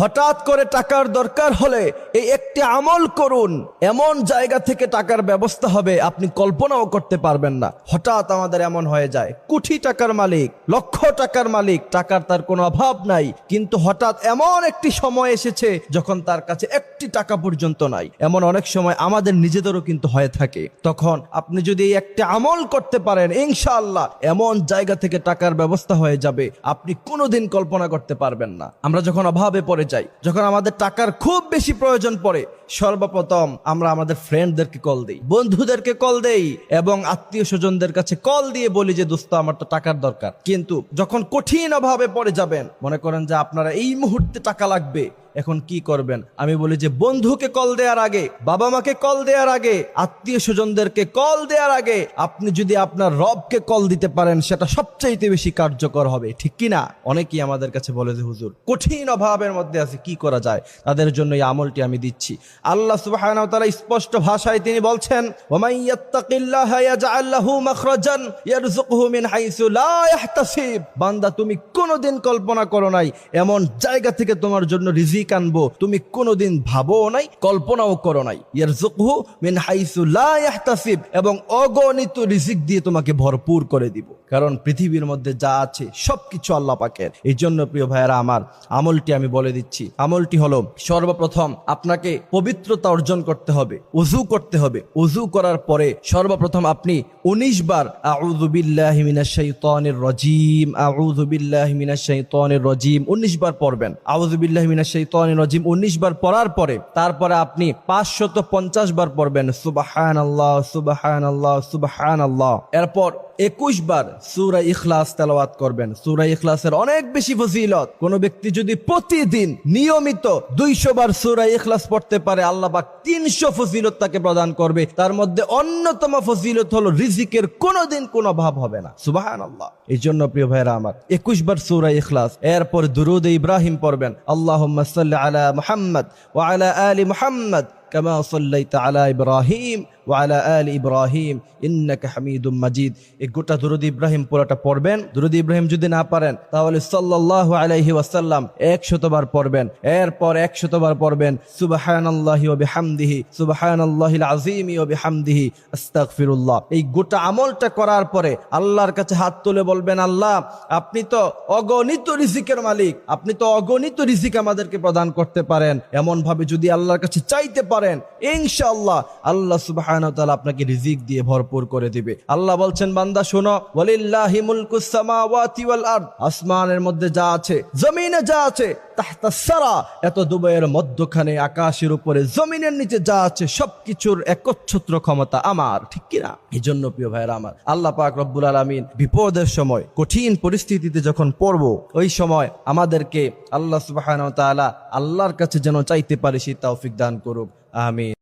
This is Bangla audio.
হঠাৎ করে টাকার দরকার হলে এই একটি আমল করুন। এমন জায়গা থেকে টাকার ব্যবস্থা হবে, আপনি কল্পনাও করতে পারবেন না। হঠাৎ আমাদের এমন হয়ে যায়। কোটি টাকার মালিক, লক্ষ টাকার মালিক, টাকার তার কোনো অভাব নাই। কিন্তু হঠাৎ এমন একটি সময় এসেছে যখন তার কাছে একটি টাকা পর্যন্ত নাই। এমন অনেক সময় আমাদের নিজেদেরও কিন্তু হয়ে থাকে। তখন আপনি যদি এই একটি আমল করতে পারেন, ইনশাআল্লাহ এমন জায়গা থেকে টাকার ব্যবস্থা হয়ে যাবে। আপনি কোনোদিন কল্পনা করতে পারবেন না। আমরা যখন অভাবে পড়ে যাই। যখন আমাদের টাকার খুব বেশি প্রয়োজন পড়ে, সর্বপ্রথম আমরা আমাদের ফ্রেন্ডদেরকে কল দিই, বন্ধুদেরকে কল দেই, এবং আত্মীয় স্বজনদের কাছে কল দিয়ে বলি যে, দোস্ত, আমার তো টাকার দরকার। কিন্তু যখন কঠিন অভাবে পড়ে যাবেন, মনে করেন যে, আপনারা এই মুহূর্তে টাকা লাগবে। এখন কি করবেন? আমি বলি যে, বন্ধুকে কল দেওয়ার আগে, বাবা মাকে কল দেওয়ার আগে, আত্মীয় স্বজনদেরকে কল দেওয়ার আগে, আপনি যদি আপনার রবকে কল দিতে পারেন, সেটা সবচাইতে বেশি কার্যকর হবে। ঠিক কি না? অনেকেই আমাদের কাছে বলে যে, হুজুর, কঠিন অভাবের মধ্যে আছে কি করা যায়? তাদের জন্য এই আমলটি আমি দিচ্ছি। আল্লাহ ওয়া তাআলা স্পষ্ট ভাষায় তিনি বলছেন বান্দা, তুমি কোনোদিন কল্পনা করো নাই, এমন জায়গা থেকে তোমার জন্য রিজিক আনব। তুমি কোনোদিন ভাবো নাই, কল্পনাও করো নাই। ইয়ারযুকহু মিন হাইসু লা ইয়াহতাসিব, এবং অগণিত রিজিক দিয়ে তোমাকে ভরপুর করে দিব। কারণ পৃথিবীর মধ্যে যা আছে, সবকিছু আল্লাহ পাকের। এই জন্য প্রিয় ভাইয়েরা আমার, আমলটি আমি বলে দিচ্ছি। আমলটি হলো, সর্বপ্রথম আপনাকে পবিত্রতা অর্জন করতে হবে উজু করতে হবে। উজু করার পরে সর্বপ্রথম আপনি উনিশ বার, আউযু বিল্লাহি মিনাশ শাইতানির রাজিম আউযু বিল্লাহি মিনাশ শাইতানির রাজিম উনিশ বার পড়বেন। আউযু বিল্লাহি রজিম উনিশ বার পড়ার পরে, তারপরে আপনি পাঁচশত পঞ্চাশ বার পড়বেন, সুবহানাল্লাহ সুবাহ সুবহানাল্লাহ। এরপর একুশ বার সুরা ইখলাস তেলাওয়াত করবেন সুরা ইখলাসের অনেক বেশি ফজিলত কোন ব্যক্তি যদি প্রতিদিন নিয়মিত দুইশো বার সুরা ইখলাস পড়তে পারে আল্লাহ পাক তিনশো ফজিলত তাকে প্রদান করবে তার মধ্যে অন্যতম ফজিলত হলো রিজিকের কোনোদিন কোনো অভাব হবে না সুবাহান আল্লাহ এই জন্য প্রিয় ভাইরা আমার একুশ বার সুরা ইখলাস এরপর দুরুদ ইব্রাহিম পড়বেন আল্লাহ আলা মুহাম্মদ ওয়া আলা আলি মুহাম্মদ كما صليت على إبراهيم আল ইব্রাহিম হামিদুম মাজিদ এই গোটা দুরুদ ইব্রাহিম পুরাটা পড়বেন। দুরুদ ইব্রাহিম যদি না পারেন, তাহলে সাল্লাহ আলাইহি ওয়াসাল্লাম পড়বেন। এরপর পড়বেন আল্লাহ আজিমি ও আস্তাকফিরুল্লাহ এই গোটা আমলটা করার পরে আল্লাহর কাছে হাত তুলে বলবেন, আল্লাহ, আপনি তো অগণিত রিজিকের মালিক। আপনি তো অগণিত রিজিক আমাদেরকে প্রদান করতে পারেন। এমন ভাবে যদি আল্লাহর কাছে চাইতে পারেন ইনশাল্লাহ আল্লাহ সুবাহ আপনাকে রিজিক দিয়ে ভরপুর করে দিবে। আল্লাহ বলছেন, বান্দা, শোনো আসমানের মধ্যে যা আছে, জমিনে যা আছে এত দুবাইয়ের মধ্যখানে আকাশের উপরে, জমিনের নিচে যা আছে, সবকিছুর একচ্ছত্র ক্ষমতা আমার। ঠিক কিনা? এই জন্য প্রিয় ভাইরা আমার, আল্লাহ পাক রব্বুল আলমিন বিপদের সময়, কঠিন পরিস্থিতিতে যখন পড়ব, ওই সময় আমাদেরকে আল্লাহ সুবাহ আল্লাহর কাছে যেন চাইতে পারি সেই তৌফিক দান করুক। আমিন।